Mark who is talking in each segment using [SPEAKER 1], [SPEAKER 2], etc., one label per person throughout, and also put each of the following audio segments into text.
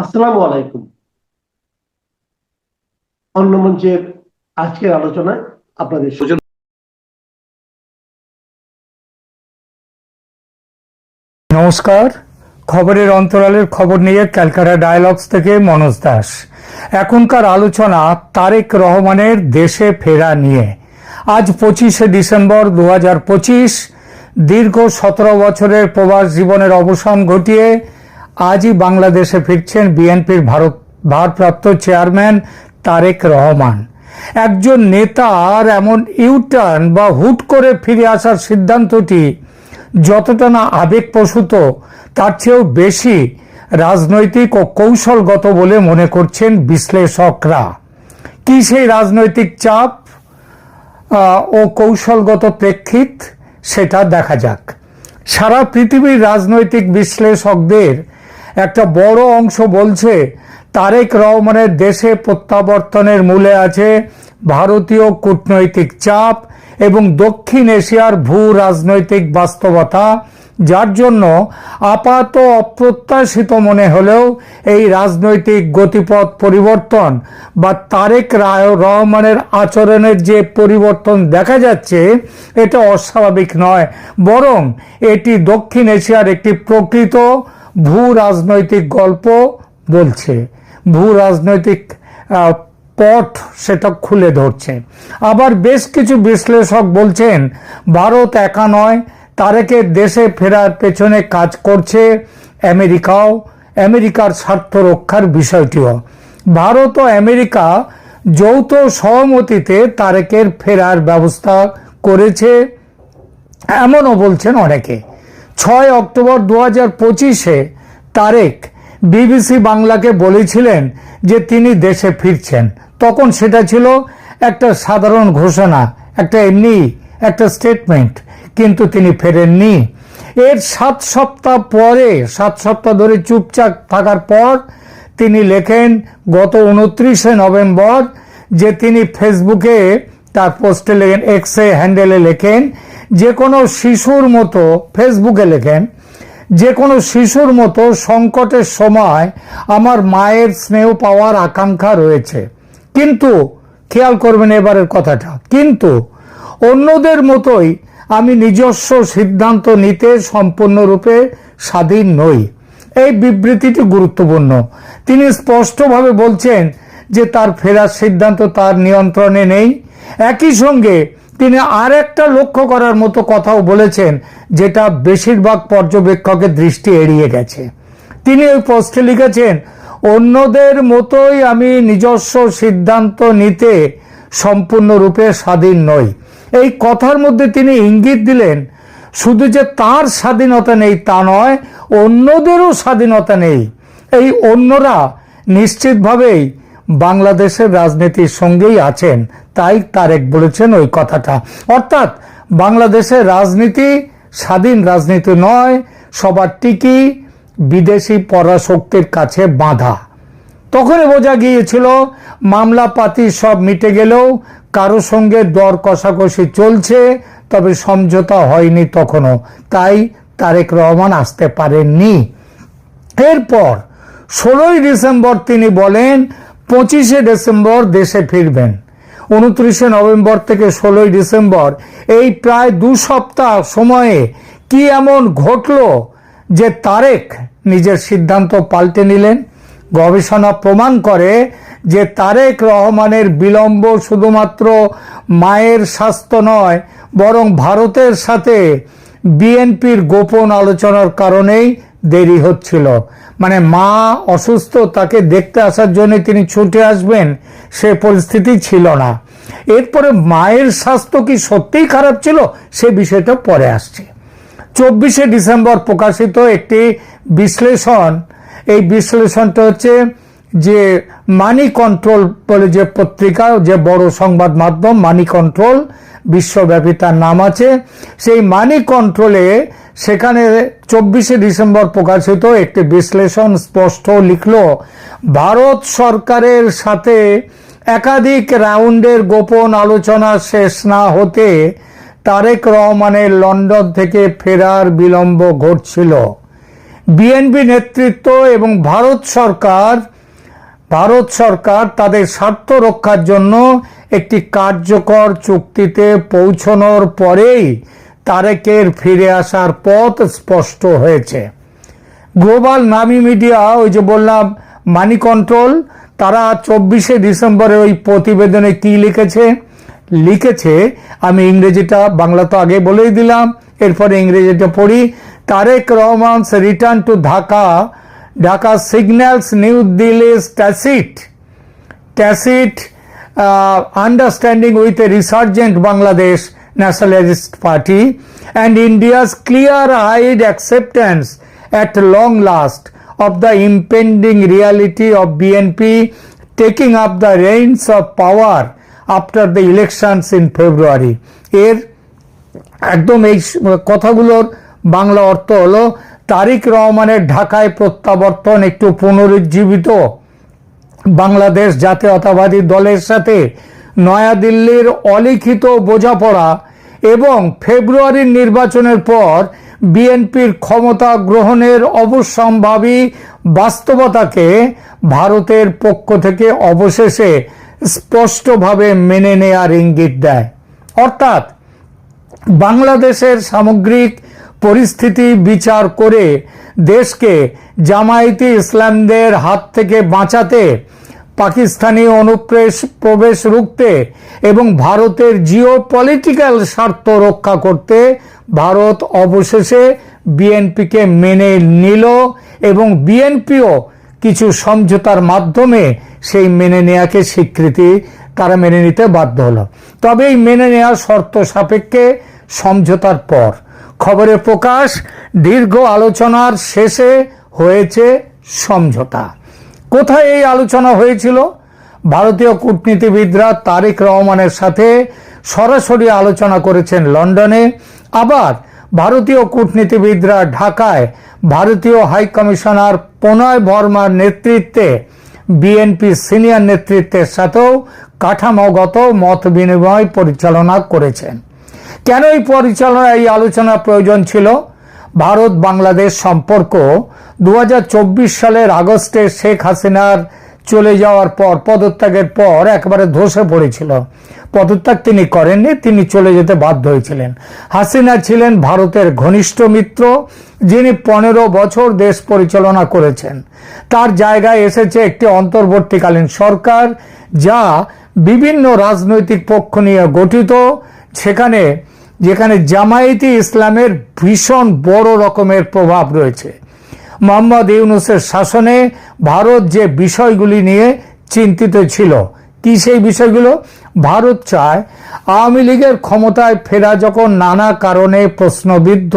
[SPEAKER 1] আসসালামু আলাইকুম। অন্য মঞ্চের আজকের আলোচনায় আপনাদের
[SPEAKER 2] নমস্কার। খবরের অন্তরালের খবর নিয়ে ক্যালকাটা ডায়ালগস থেকে মনোজ দাস। এখনকার আলোচনা তারেক রহমানের দেশে ফেরা নিয়ে। আজ পঁচিশে ডিসেম্বর দু দীর্ঘ সতেরো বছরের প্রবাস জীবনের অবসান ঘটিয়ে আজই বাংলাদেশে ফিরছেন বিএনপির ভারত ভারপ্রাপ্ত চেয়ারম্যান তারেক রহমান। একজন নেতার এমন ইউটার্ন বা হুট করে ফিরে আসার সিদ্ধান্তটি যতটা না আবেগপ্রসূত, তার চেয়েও বেশি রাজনৈতিক ও কৌশলগত বলে মনে করছেন বিশ্লেষকরা। কি সেই রাজনৈতিক চাপ ও কৌশলগত প্রেক্ষিত, সেটা দেখা যাক। সারা পৃথিবীর রাজনৈতিক বিশ্লেষকদের একটা বড় অংশ বলছে, তারেক রহমানের দেশে প্রত্যাবর্তনের মূলে আছে ভারতীয় কূটনৈতিক চাপ এবং দক্ষিণ এশিয়ার ভূ রাজনৈতিক বাস্তবতা, যার জন্য আপাত অপ্রত্যাশিত মনে হলেও এই রাজনৈতিক গতিপথ পরিবর্তন বা তারেক রায় রহমানের আচরণের যে পরিবর্তন দেখা যাচ্ছে, এটা অস্বাভাবিক নয়। বরং এটি দক্ষিণ এশিয়ার একটি প্রকৃত ভূ রাজনৈতিক গল্প বলছে। ভূ রাজনৈতিক পথ সেটা খুলে ধরছে। আবার বেশ কিছু বিশ্লেষক বলছেন, ভারত একা নয় তারেকের দেশে ফেরার পেছনে কাজ করছে আমেরিকাও। আমেরিকার স্বার্থ রক্ষার বিষয়টিও। ভারত ও আমেরিকা যৌথ সহমতিতে তারেকের ফেরার ব্যবস্থা করেছে, এমনও বলছেন অনেকে। ছয় অক্টোবর দু হাজার পঁচিশে তারেক বিবিসি বাংলাকে বলেছিলেন যে তিনি দেশে ফিরছেন। তখন সেটা ছিল একটা সাধারণ ঘোষণা, একটা এমনি একটা স্টেটমেন্ট কিন্তু তিনি ফেরেননি। এর সাত সপ্তাহ পরে, সাত সপ্তাহ ধরে চুপচাপ থাকার পর তিনি লেখেন গত উনত্রিশে নভেম্বর যে তিনি ফেসবুকে তার পোস্টে লেখেন এক্সে হ্যান্ডেলে লেখেন যে কোনো শিশুর মতো ফেসবুকে লেখেন যে কোনো শিশুর মতো সংকটের সময় আমার মায়ের স্নেহ পাওয়ার আকাঙ্ক্ষা রয়েছে। কিন্তু, খেয়াল করবেন এবারের কথাটা, কিন্তু অন্যদের মতোই আমি নিজস্ব সিদ্ধান্ত নিতে সম্পূর্ণরূপে স্বাধীন নই। এই বিবৃতিটি গুরুত্বপূর্ণ। তিনি স্পষ্টভাবে বলছেন যে তার ফেরার সিদ্ধান্ত তার নিয়ন্ত্রণে নেই। একই সঙ্গে তিনি আর একটা লক্ষ্য করার মতো কথাও বলেছেন, যেটা বেশিরভাগ পর্যবেক্ষকের দৃষ্টি এড়িয়ে গেছে। তিনি ওই পোস্টে লিখেছেন, অন্যদের মতোই আমি নিজস্ব সিদ্ধান্ত নিতে সম্পূর্ণরূপে স্বাধীন নই। এই কথার মধ্যে তিনি ইঙ্গিত দিলেন, শুধু যে তার স্বাধীনতা নেই তা নয়, অন্যদেরও স্বাধীনতা নেই। এই অন্যরা নিশ্চিতভাবেই বাংলাদেশের রাজনীতির সঙ্গেই আছেন, তাই তারেক বলেছেন ওই কথাটা। অর্থাৎ বাংলাদেশের রাজনীতি স্বাধীন রাজনীতি নয়, সবার টিকি বিদেশি পরাশক্তির কাছে বাঁধা। তখনই বোঝা গিয়েছিল মামলা পাতি সব মিটে গেলেও কারও সঙ্গে দর কষাকষি চলছে, তবে সমঝোতা হয়নি তখনও। তাই তারেক রহমান আসতে পারেননি। এরপর ষোলোই ডিসেম্বর তিনি বলেন পঁচিশে ডিসেম্বর দেশে ফিরবেন। উনত্রিশে নভেম্বর থেকে ষোলোই ডিসেম্বর এই প্রায় দু সপ্তাহ সময়ে কি এমন ঘটল যে তারেক নিজের সিদ্ধান্ত পাল্টে নিলেন? গবেষণা প্রমাণ করে যে তারেক রহমানের বিলম্ব শুধুমাত্র মায়ের স্বাস্থ্য নয়, বরং ভারতের সাথে বিএনপির গোপন আলোচনার কারণেই দেরি হচ্ছিল। মানে মা অসুস্থ, তাকে দেখতে আসার জন্য তিনি ছুটে আসবেন, সে পরিস্থিতি ছিল না। এরপরে মায়ের স্বাস্থ্য কি সত্যিই খারাপ ছিল, সে বিষয়টা পরে আসছে। চব্বিশে ডিসেম্বর প্রকাশিত একটি বিশ্লেষণ, এই বিশ্লেষণটা হচ্ছে যে মানি কন্ট্রোল বলে যে পত্রিকা, যে বড় সংবাদ মাধ্যম মানি কন্ট্রোল, বিশ্বব্যাপী তার নাম আছে। সেই মানি কন্ট্রোলে সেখানে চব্বিশে ডিসেম্বর প্রকাশিত একটি বিশ্লেষণ স্পষ্ট লিখল, ভারত সরকারের সাথে একাধিক রাউন্ডের গোপন আলোচনা শেষ না হতে তারেক রহমানের লন্ডন থেকে ফেরার বিলম্ব ঘটছিল। বিএনপি নেতৃত্ব এবং ভারত সরকার ভারত সরকার তাদের স্বার্থ রক্ষার জন্য একটি কার্যকর চুক্তিতে পৌঁছনোর পরেই তারেকের ফিরে আসার পথ স্পষ্ট হয়েছে। গ্লোবাল নামি মিডিয়া, ওই যে বললাম, মানি কন্ট্রোল, তারা চব্বিশে ডিসেম্বরে ওই প্রতিবেদনে কি লিখেছে? লিখেছে, আমি ইংরেজিটা, বাংলা তো আগে বলেই দিলাম, এরপরে ইংরেজিটা পড়ি, Tarique Rahman's return to Dhaka Dhaka signals new Delhi's tacit tacit understanding with a resurgent Bangladesh Nationalist Party and India's clear-eyed acceptance at long last of the impending reality of BNP taking up the reins of power after the elections in February. এর একদম এই কথাগুলোর বাংলা অর্থ হলো তারিক রহমানের ঢাকায় প্রত্যাবর্তন একটু পুনরুজ্জীবিত বাংলাদেশ জাতীয়তাবাদী দলের সাথে নয়াদিল্লির অলিখিত বোঝাপড়া এবং ফেব্রুয়ারির নির্বাচনের পর বিএনপির ক্ষমতা গ্রহণের অবশ্যম্ভাবী বাস্তবতাকে ভারতের পক্ষ থেকে অবশেষে স্পষ্টভাবে মেনে নেয়ার ইঙ্গিত দেয়। অর্থাৎ বাংলাদেশের সামগ্রিক পরিস্থিতি বিচার করে দেশকে জামায়াতি ইসলামদের হাত থেকে বাঁচাতে পাকিস্তানি অনুপ্রেশ প্রবেশ রুখতে এবং ভারতের জিও পলিটিক্যাল স্বার্থ রক্ষা করতে ভারত অবশেষে বিএনপিকে মেনে নিল এবং বিএনপিও কিছু সমঝোতার মাধ্যমে সেই মেনে নেয়াকে স্বীকৃতি তারা মেনে নিতে বাধ্য হলো। তবে এই মেনে নেওয়ার শর্ত সাপেক্ষে সমঝোতার পর। খবরে প্রকাশ, দীর্ঘ আলোচনার শেষে হয়েছে সমঝোতা। কোথায় এই আলোচনা হয়েছিল? ভারতীয় কূটনীতিবিদরা তারেক রহমানের সাথে সরাসরি আলোচনা করেছেন লন্ডনে। আবার ভারতীয় কূটনীতিবিদরা ঢাকায় ভারতীয় হাই কমিশনার প্রণয় বর্মার নেতৃত্বে, বিএনপি সিনিয়র নেতৃত্বের সাথেও কাঠামোগত মত বিনিময় পরিচালনা করেছেন। কেন এই পরিচালনা এই আলোচনা প্রয়োজন ছিল? ভারত বাংলাদেশ সম্পর্ক দু হাজার চব্বিশ সালের আগস্টে শেখ হাসিনার চলে যাওয়ার পর পদত্যাগের পর একবারে ধসে পড়েছিল। পদত্যাগ তিনি করেননি, তিনি চলে যেতে বাধ্য হয়েছিলেন। হাসিনা ছিলেন ভারতের ঘনিষ্ঠ মিত্র, যিনি পনেরো বছর দেশ পরিচালনা করেছেন। তার জায়গায় এসেছে একটি অন্তর্বর্তীকালীন সরকার, যা বিভিন্ন রাজনৈতিক পক্ষ নিয়ে গঠিত, সেখানে যেখানে জামায়াতি ইসলামের ভীষণ বড় রকমের প্রভাব রয়েছে। মোহাম্মদ ইউনুসের শাসনে ভারত যে বিষয়গুলি নিয়ে চিন্তিত ছিল, কি সেই বিষয়গুলো? ভারত চায় আওয়ামী লীগের ক্ষমতায় ফেরা যখন নানা কারণে প্রশ্নবিদ্ধ,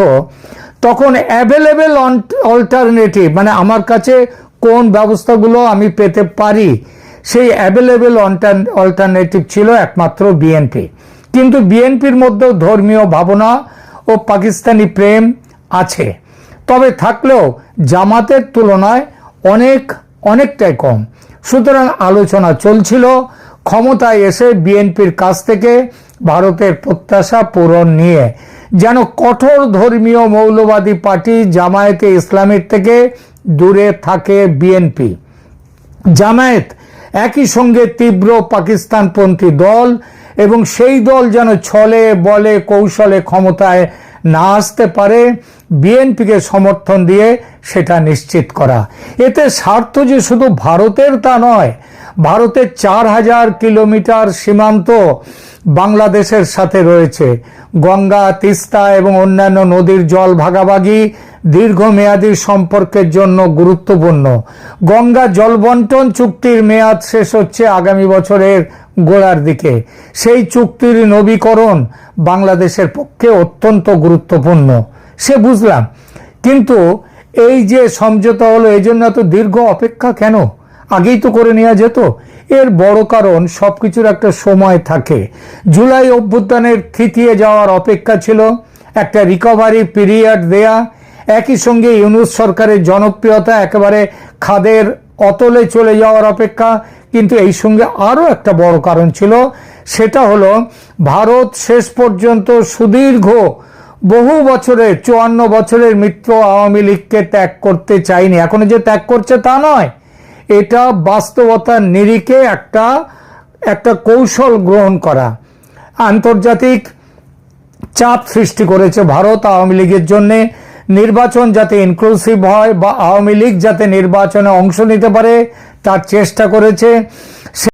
[SPEAKER 2] তখন অ্যাভেলেবেল অল্টারনেটিভ মানে আমার কাছে কোন ব্যবস্থাগুলো আমি পেতে পারি, সেই অ্যাভেলেবেল অল্টারনেটিভ ছিল একমাত্র বিএনপি। কিন্তু বিএনপির মধ্যেও ধর্মীয় ভাবনা ও পাকিস্তানি প্রেম আছে। তবে থাকলেও জামাতের তুলনায় অনেক, অনেকটাই কম। সুতরাং আলোচনা চলছিল, ক্ষমতায় এসে বিএনপির কাছ থেকে ভারতের প্রত্যাশা পূরণ নিয়ে। যেন কঠোর ধর্মীয় মৌলবাদী পার্টি জামায়াতে ইসলামের থেকে দূরে থাকে বিএনপি। জামায়াত একই সঙ্গে তীব্র পাকিস্তানপন্থী দল এবং সেই দল যেন ছলে, বলে, কৌশলে ক্ষমতায় না আসতে পারে বিএনপিকে সমর্থন দিয়ে সেটা নিশ্চিত করা। এতে স্বার্থ যে শুধু ভারতের তা নয় ভারতের চার হাজার কিলোমিটার সীমান্ত বাংলাদেশের সাথে রয়েছে। গঙ্গা, তিস্তা এবং অন্যান্য নদীর জল ভাগাভাগি দীর্ঘমেয়াদী সম্পর্কের জন্য গুরুত্বপূর্ণ। গঙ্গা জল বন্টন চুক্তির মেয়াদ শেষ হচ্ছে আগামী বছরের গোড়ার দিকে। সেই চুক্তির নবীকরণ বাংলাদেশের পক্ষে অত্যন্ত গুরুত্বপূর্ণ। সে বুঝলাম। কিন্তু এই যে সমঝোতা হলো, এই জন্য এত দীর্ঘ অপেক্ষা কেন? আগেই তো করে নেওয়া যেত। এর বড় কারণ সব কিছুর একটা সময় থাকে। জুলাই অভ্যুত্থানের থিতিয়ে যাওয়ার অপেক্ষা ছিল একটা রিকভারি পিরিয়ড দেয়া। একই সঙ্গে ইউনুস সরকারের জনপ্রিয়তা একেবারে খাদের অতলে চলে যাওয়ার অপেক্ষা। কিন্তু এই সঙ্গে আরও একটা বড় কারণ ছিল, সেটা হলো ভারত শেষ পর্যন্ত সুদীর্ঘ বহু বছরের, চুয়ান্ন বছরের মিত্র আওয়ামী লীগকে ত্যাগ করতে চাইনি। এখনও যে ত্যাগ করছে তা নয়। এটা বাস্তবতার নিরিখে একটা একটা কৌশল গ্রহণ করা। আন্তর্জাতিক চাপ সৃষ্টি করেছে ভারত আওয়ামী লীগের জন্য। নির্বাচন যাতে ইনক্লুসিভ হয় বা আওয়ামী লীগ যাতে নির্বাচনে অংশ নিতে পারে, তার চেষ্টা করেছে।